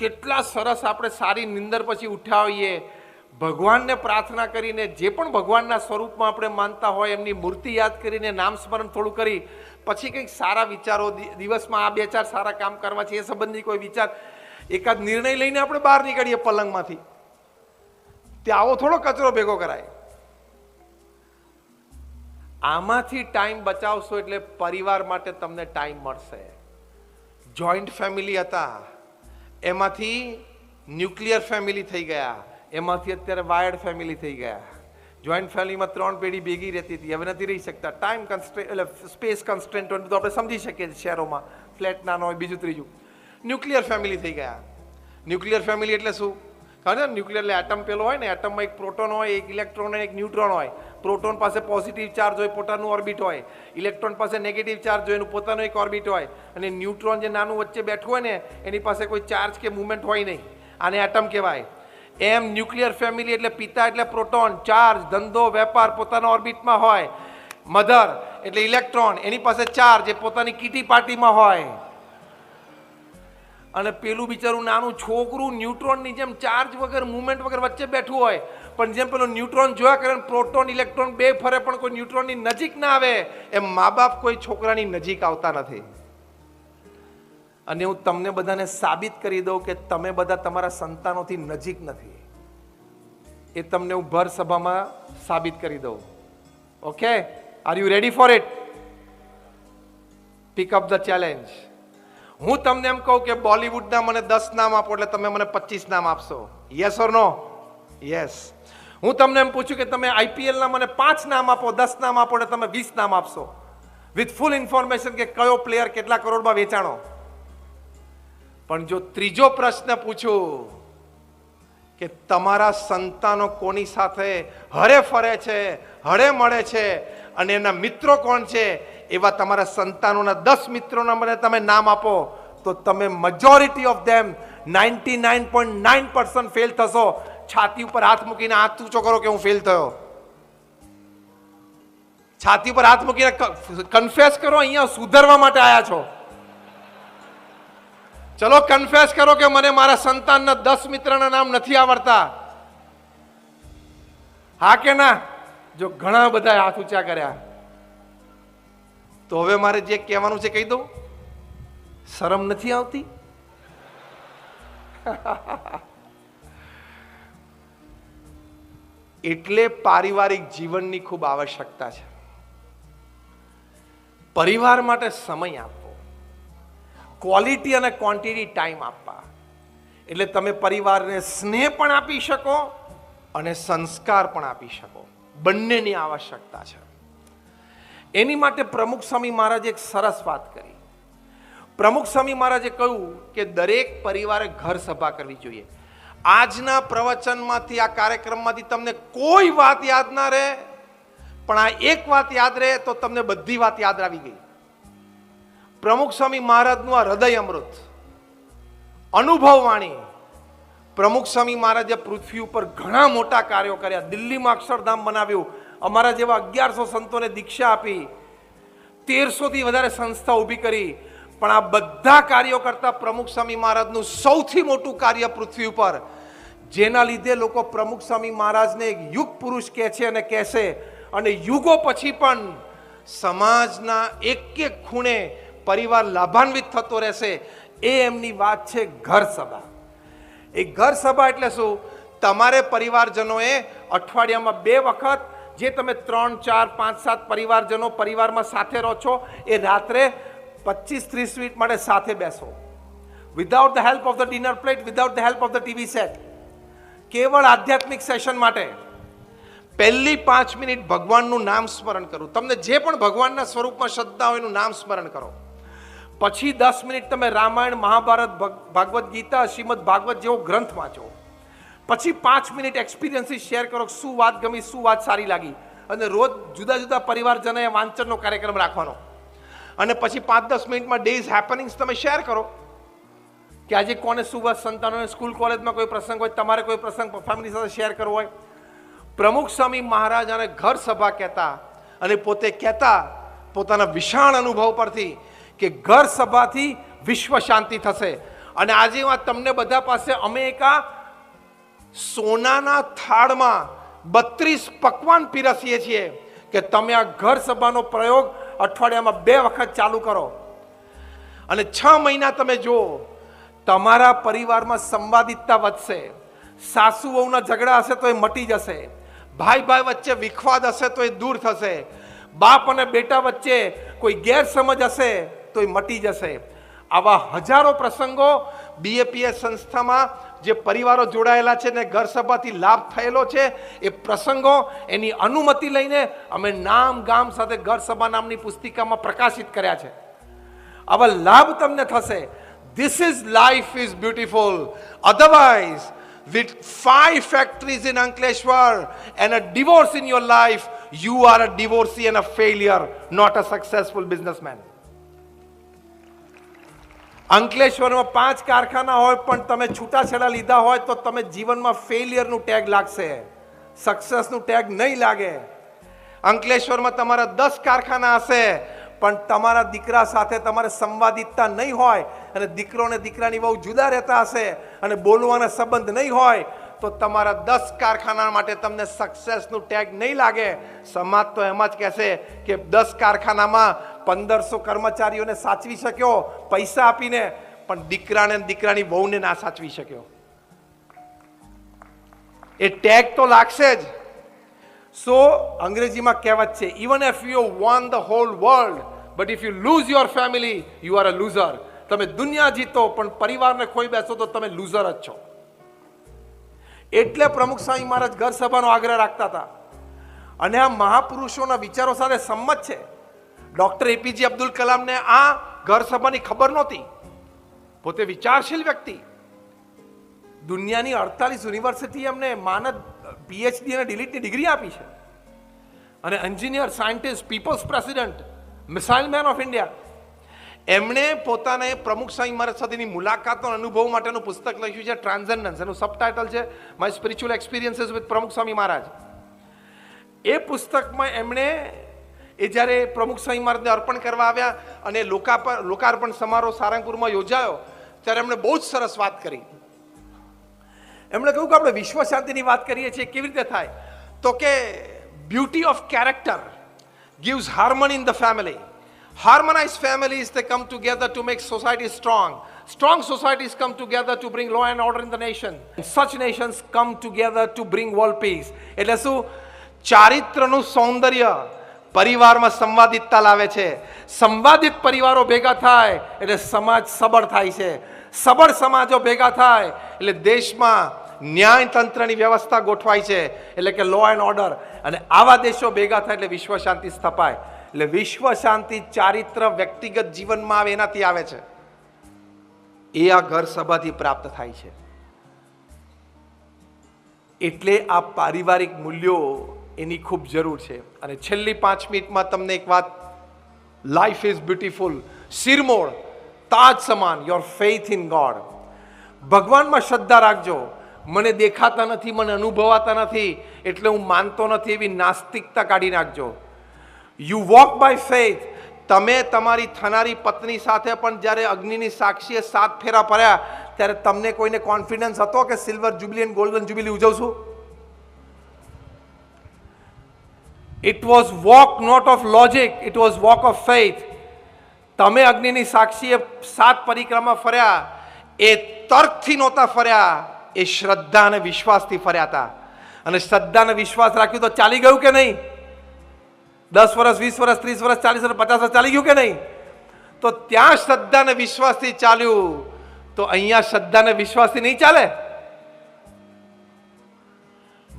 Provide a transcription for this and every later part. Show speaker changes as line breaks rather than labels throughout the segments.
કેટલા સરસ આપણે સારી નિંદર પછી ઉઠ્યા હોઈએ ભગવાનને પ્રાર્થના કરીને જે પણ ભગવાનના સ્વરૂપમાં આપણે માનતા હોય એમની મૂર્તિ યાદ કરીને નામ સ્મરણ થોડું કરી. પછી કંઈક સારા વિચારો દિવસમાં આ બે ચાર સારા કામ કરવા છે એ સંબંધી કોઈ વિચાર. એકાદ નિર્ણય લઈને આપણે બહાર નીકળીએ પલંગમાંથી. ત્યાં આવો થોડો કચરો ભેગો કરાય. આમાંથી ટાઈમ બચાવશો એટલે પરિવાર માટે તમને ટાઈમ મળશે. જોઈન્ટ ફેમિલી હતા. એમાંથી ન્યુક્લિયર ફેમિલી થઈ ગયા. એમાંથી અત્યારે વાયર્ડ ફેમિલી થઈ ગયા. જોઈન્ટ ફેમિલીમાં ત્રણ પેઢી ભેગી રહેતી હતી. હવે નથી રહી શકતા. ટાઈમ કન્સ્ટ્રે એટલે સ્પેસ કન્સ્ટ્રેન્ટ હોય તો આપણે સમજી શકીએ છીએ શહેરોમાં. ફ્લેટ નાનો હોય, બીજું ત્રીજું. ન્યુક્લિયર ફેમિલી થઈ ગયા. ન્યુક્લિયર ફેમિલી એટલે શું? ખબર ન્યુક્લિયર એટલે એટમ પેલો હોય ને એટમમાં એક પ્રોટોન હોય, એક ઇલેક્ટ્રોન અને એક ન્યુટ્રોન હોય. પ્રોટોન પાસે પોઝિટિવ ચાર્જ હોય, પોતાનું ઓર્બિટ હોય. ઇલેક્ટ્રોન પાસે નેગેટિવ ચાર્જ હોય, એનું પોતાનું એક ઓર્બિટ હોય. અને ન્યુટ્રોન જે નાનું વચ્ચે બેઠું હોય ને, એની પાસે કોઈ ચાર્જ કે મુવમેન્ટ હોય નહીં. આને એટમ કહેવાય. એમ ન્યુક્લિયર ફેમિલી એટલે પિતા એટલે પ્રોટોન ચાર્જ ધંધો, વેપાર પોતાના ઓર્બિટમાં હોય. મધર એટલે ઇલેક્ટ્રોન એની પાસે ચાર્જ એ પોતાની કીટી પાર્ટીમાં હોય. અને પેલું બિચારું નાનું છોકરું ન્યુટ્રોનની જેમ ચાર્જ વગર મુવમેન્ટ વગર વચ્ચે બેઠું હોય. પણ જેમ પેલો ન્યુટ્રોન જોયા કરે પ્રોટોન, ઇલેક્ટ્રોન બે ફરે પણ કોઈ ન્યુટ્રોનની નજીક ના આવે, એમ મા બાપ કોઈ છોકરાની નજીક આવતા નથી. અને હું તમને બધાને સાબિત કરી દઉં કે તમે બધા તમારા સંતાનોથી નજીક નથી. એ તમને હું ભર સભામાં સાબિત કરી દઉં. Okay are you ready for it pick up the challenge હું તમને એમ કહું કે બોલિવૂડના મને દસ નામ આપો એટલે તમે મને પચીસ નામ આપશો. યસ ઓર નો યસ હું તમને એમ પૂછું કે તમે આઈપીએલના મને પાંચ નામ આપો, દસ નામ આપો એટલે તમે વીસ નામ આપશો. વિથ ફૂલ ઇન્ફોર્મેશન કે કયો પ્લેયર કેટલા કરોડમાં વેચાણો. પણ જો ત્રીજો પ્રશ્ન પૂછું કે તમારા સંતાનો કોની સાથે હરે ફરે છે, હરે મળે છે, અને એના મિત્રો કોણ છે એવા તમારા સંતાનોના દસ મિત્રોના મને તમે નામ આપો, તો તમે majority of them ninety nine point nine percent fail થશો. છાતી ઉપર હાથ મૂકીને હાથ ઊંચો કરો કે હું ફેલ થયો? છાતી ઉપર હાથ મૂકીને કન્ફેસ કરો, અહીંયા સુધરવા માટે આવ્યા છો. ચલો કન્ફેસ કરો કે મને મારા સંતાનના દસ મિત્રના નામ નથી આવડતા. હા કે ના? જો ઘણા બધા હાથ ઊંચા કર્યા. તો હવે મારે જે કહેવાનું છે કહી દઉં. શરમ નથી આવતી? એટલે પારિવારિક જીવનની ખૂબ આવશ્યકતા છે. પરિવાર માટે સમય આપવો. ક્વોલિટી અને ક્વોન્ટિટી ટાઈમ આપવા. એટલે તમે પરિવારને સ્નેહ પણ આપી શકો અને સંસ્કાર પણ આપી શકો. બંનેની આવશ્યકતા છે. એની માટે પ્રમુખ સ્વામી મહારાજે એક સરસ વાત કરી. પ્રમુખ સ્વામી મહારાજે કહ્યું કે દરેક પરિવારે ઘર સભા કરવી જોઈએ. આજના પ્રવચનમાંથી, આ કાર્યક્રમમાંથી તમને કોઈ વાત યાદ ના રહે, પણ આ એક વાત યાદ રહે તો તમને બધી વાત યાદ આવી ગઈ. પ્રમુખ સ્વામી મહારાજનું આ હૃદય અમૃત. અનુભવ વાણી. પ્રમુખ સ્વામી મહારાજે પૃથ્વી ઉપર ઘણા મોટા કાર્યો કર્યા. દિલ્હીમાં અક્ષરધામ બનાવ્યું. અમારા જેવા અગિયારસો સંતોને દીક્ષા આપી, તેરસોથી વધારે સંસ્થા ઊભી કરી, પણ આ બધા કાર્યો કરતા પ્રમુખ સ્વામી મહારાજનું સૌથી મોટું કાર્ય પૃથ્વી ઉપર. જેના લીધે લોકો પ્રમુખ સ્વામી મહારાજને એક યુગ પુરુષ કહે છે અને કહેશે, અને યુગો પછી પણ સમાજના એક એક ખૂણે પરિવાર લાભાન્વિત થતો રહેશે. એ એમની વાત છે ઘર સભા. એ ઘર સભા એટલે શું? તમારે પરિવારજનોએ અઠવાડિયામાં બે વખત જે તમે ત્રણ, ચાર, પાંચ, સાત પરિવારજનો પરિવારમાં સાથે રહો છો, એ રાત્રે પચીસ, ત્રીસ મિનિટ માટે સાથે બેસો. Without the help of the dinner plate without the help of the TV set કેવળ આધ્યાત્મિક સેશન માટે. પહેલી પાંચ મિનિટ ભગવાનનું નામ સ્મરણ કરો. તમને જે પણ ભગવાનના સ્વરૂપમાં શ્રદ્ધા હોય એનું નામ સ્મરણ કરો. પછી દસ મિનિટ તમે રામાયણ, મહાભારત, ભગ- ભાગવત ગીતા, શ્રીમદ ભાગવત જેવો ગ્રંથ વાંચો. પછી પાંચ મિનિટ એક્સપિરિયન્સીસ શેર કરો શું વાત ગમી, શું વાત સારી લાગી. અને રોજ જુદા જુદા પરિવારજનોએ વાંચનનો કાર્યક્રમ રાખવાનો. અને પછી પાંચ દસ મિનિટમાં ડેઝ હેપનિંગ્સ તમે શેર કરો. કે આજે કોને શું વાત સંતાનોને સ્કૂલ કોલેજમાં કોઈ પ્રસંગ હોય, તમારે કોઈ પ્રસંગ ફેમિલી સાથે શેર કરવો હોય. પ્રમુખ સ્વામી મહારાજ આને ઘર સભા કહેતા અને પોતે કહેતા પોતાના વિશાળ અનુભવ પરથી કે ઘર સભાથી વિશ્વ શાંતિ થશે. અને આજે હું તમને બધા પાસે અમે એક સોનાના થાળમાં બત્રીસ પકવાન પીરસીએ છીએ કે તમે આ ઘર સભાનો પ્રયોગ અઠવાડિયામાં બે વખત ચાલુ કરો. અને છ મહિના તમે જુઓ, તમારા પરિવારમાં સંવાદિતતા વધશે. સાસુ વહુના ઝઘડા હશે તો એ મટી જશે. ભાઈ ભાઈ વચ્ચે વિખવાદ હશે તો એ દૂર થશે. બાપ અને બેટા વચ્ચે કોઈ ગેરસમજ હશે તો એ મટી જશે. આવા હજારો પ્રસંગો બીએપીએસ સંસ્થામાં જે પરિવારો જોડાયેલા છે ને ઘર સભાથી લાભ થયેલો છે એ પ્રસંગો એની અનુમતિ લઈને અમે નામ ગામ સાથે ઘર સભા નામની પુસ્તિકામાં પ્રકાશિત કર્યા છે આવા લાભ તમને થશે this is life is beautiful otherwise with five factories in Ankleshwar and a divorce in your life, you are a divorcee and a failure, not a successful businessman. અંકલેશ્વરમાં પાંચ કારખાના હોય, પણ તમે છૂટાછેડા લીધા હોય તો તમે જીવનમાં ફેલિયરનું ટેગ લાગશે. સક્સેસનું ટેગ નહીં લાગે. અંકલેશ્વરમાં તમારા દસ કારખાના હશે, પણ તમારા દીકરા સાથે તમારે સંવાદિતતા નહીં હોય અને દીકરો અને દીકરાની બહુ જુદા રહેતા હશે અને બોલવાના સંબંધ નહીં હોય તો તમારા દસ કારખાના માટે તમને સક્સેસનું ટેગ નહીં લાગે. સમાજ તો એમ જ કહેશે કે દસ કારખાનામાં પંદરસો કર્મચારીઓને સાચવી શક્યો, પૈસા આપીને, પણ દીકરાને દીકરાની વહુને ના સાચવી શક્યો. એ ટેગ તો લાગશે જ. સો અંગ્રેજીમાં કહેવત છે even if you won the whole world but if you lose your family you are a loser તમે દુનિયા જીતો, પણ પરિવારને ખોઈ બેસો તો તમે લૂઝર જ છો. એટલે પ્રમુખ સ્વામી મહારાજ ઘર સભાનો આગ્રહ રાખતા હતા. અને આ મહાપુરુષોના વિચારો સાથે સંમત છે. ડોક્ટર એપીજે અબ્દુલ કલામને આ ઘર સભાની ખબર નહોતી. પોતે વિચારશીલ વ્યક્તિ. દુનિયાની અડતાલીસ યુનિવર્સિટી એમને માનદ પીએચડી અને ડિલીટની ડિગ્રી આપી છે. અને engineer, scientist, people's president, missile man of India એમણે પોતાને પ્રમુખ સ્વામી મહારાજ સાથેની મુલાકાતનો અનુભવ માટેનું પુસ્તક લખ્યું છે ટ્રાન્સેન્ડન્સ એનું સબટાઇટલ છે માય સ્પિરિચ્યુઅલ એક્સપિરિયન્સીસ વિથ પ્રમુખ સ્વામી મહારાજ. એ પુસ્તકમાં એમણે એ જ્યારે પ્રમુખ સ્વામી મહારાજને અર્પણ કરવા આવ્યા અને લોકાર્પણ સમારોહ સારંગપુરમાં યોજાયો, ત્યારે એમણે બહુ જ સરસ વાત કરી. એમણે કહ્યું કે આપણે વિશ્વ શાંતિની વાત કરીએ છીએ, કેવી રીતે થાય? તો કે beauty of character gives harmony in the family. Harmonized families, they come together to make society strong. Strong societies come together to bring law and order in the nation. And Such nations come together to bring world peace. એટલે શું ચારિત્રનું સૌંદર્ય પરિવારમાં સંવાદિતતા લાવે છે સંવાદિત પરિવારો ભેગા થાય એટલે સમાજ સબળ થાય છે સબળ સમાજો ભેગા થાય એટલે દેશમાં ન્યાયતંત્રની વ્યવસ્થા ગોઠવાય છે એટલે કે લો એન્ડ ઓર્ડર અને આવા દેશો ભેગા થાય એટલે વિશ્વ શાંતિ સ્થપાય એટલે વિશ્વ શાંતિ ચારિત્ર વ્યક્તિગત જીવનમાં આવે એનાથી આવે છે. એ આ ઘર સભાથી પ્રાપ્ત થાય છે. એટલે આ પારિવારિક મૂલ્યો એની ખૂબ જરૂર છે. અને છેલ્લી પાંચ મિનિટમાં તમને એક વાત લાઈફ ઇઝ બ્યુટીફુલ શિરમોળ, તાજ સમાન યોર ફેઇથ ઇન ગોડ ભગવાનમાં શ્રદ્ધા રાખજો. મને દેખાતા નથી, મને અનુભવાતા નથી, એટલે હું માનતો નથી એવી નાસ્તિકતા કાઢી નાખજો. યુ વોક બાય ફેથ તમે તમારી થનારી પત્ની સાથે પણ જ્યારે અગ્નિની સાક્ષીએ સાત ફેરા ફર્યા, ત્યારે તમને કોઈને કોન્ફિડન્સ હતો કે સિલ્વર જુબલી અને golden jubilee ઉજવશું? It was walk not of logic it was walk of faith તમે અગ્નિની સાક્ષીએ સાત પરિક્રમા ફર્યા, એ તર્કથી નહોતા ફર્યા, એ શ્રદ્ધા અને વિશ્વાસથી ફર્યા હતા. અને શ્રદ્ધા અને વિશ્વાસ રાખ્યું તો ચાલી ગયું કે નહીં? દસ વર્ષ વીસ વર્ષ ત્રીસ વર્ષ ચાલીસ વર્ષ પચાસ વર્ષ ચાલી ગયું કે નહીં? તો ત્યાં શ્રદ્ધા ને વિશ્વાસથી ચાલ્યું. તો અહીંયા શ્રદ્ધા ને વિશ્વાસથી નહીં ચાલે?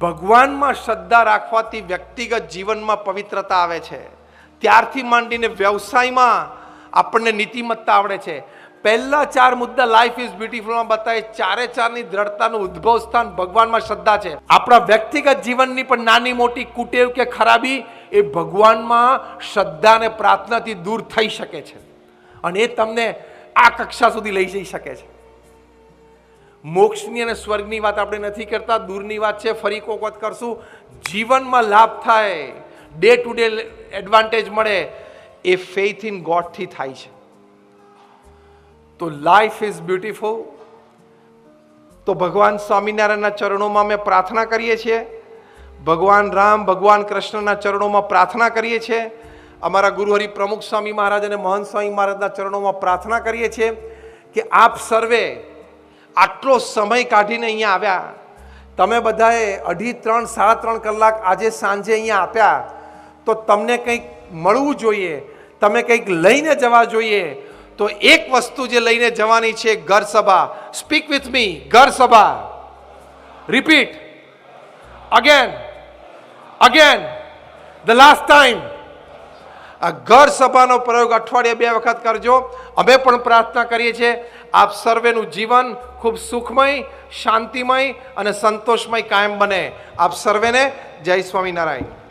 ભગવાનમાં શ્રદ્ધા રાખવાથી વ્યક્તિગત જીવનમાં પવિત્રતા આવે છે. ત્યારથી માંડીને વ્યવસાયમાં આપણને નીતિમત્તા આવડે છે. પહેલા ચાર મુદ્દા લાઈફ ઇઝ બ્યુટીફુલમાં બતાવે ચારે ચારની દ્રઢતાનું ઉદ્ભવ સ્થાન ભગવાનમાં શ્રદ્ધા છે. આપણા વ્યક્તિગત જીવનની પણ નાની મોટી કુટેવ કે ખરાબી એ ભગવાનમાં શ્રદ્ધા અને પ્રાર્થનાથી દૂર થઈ શકે છે. અને એ તમને આ કક્ષા સુધી લઈ જઈ શકે છે. મોક્ષની અને સ્વર્ગની વાત આપણે નથી કરતા, દૂરની વાત છે, ફરી કોક વાત કરશું. જીવનમાં લાભ થાય ડે ટુ ડે એડવાન્ટેજ મળે, એ ફેઇથ ઇન ગોડથી થાય છે. તો લાઈફ ઇઝ બ્યુટિફુલ તો ભગવાન સ્વામિનારાયણના ચરણોમાં અમે પ્રાર્થના કરીએ છીએ. ભગવાન રામ, ભગવાન કૃષ્ણના ચરણોમાં પ્રાર્થના કરીએ છીએ. અમારા ગુરુહરિ પ્રમુખ સ્વામી મહારાજ અને મહંત સ્વામી મહારાજના ચરણોમાં પ્રાર્થના કરીએ છીએ કે આપ સર્વે આટલો સમય કાઢીને અહીંયા આવ્યા. તમે બધાએ અઢી ત્રણ, સાડા ત્રણ કલાક આજે સાંજે અહીંયા આપ્યા. તો તમને કંઈક મળવું જોઈએ, તમે કંઈક લઈને જવા જોઈએ. તો એક વસ્તુ જે લઈને જવાની છે ઘર સભા. સ્પીક વિથ મી ઘર સભા. Repeat again again the last time આ ઘર સભાનો પ્રયોગ અઠવાડિયે બે વખત કરજો. અમે પણ પ્રાર્થના કરીએ છીએ, આપ સર્વેનું જીવન ખૂબ સુખમય, શાંતિમય અને સંતોષમય કાયમ બને. આપ સર્વેને જય સ્વામિનારાયણ.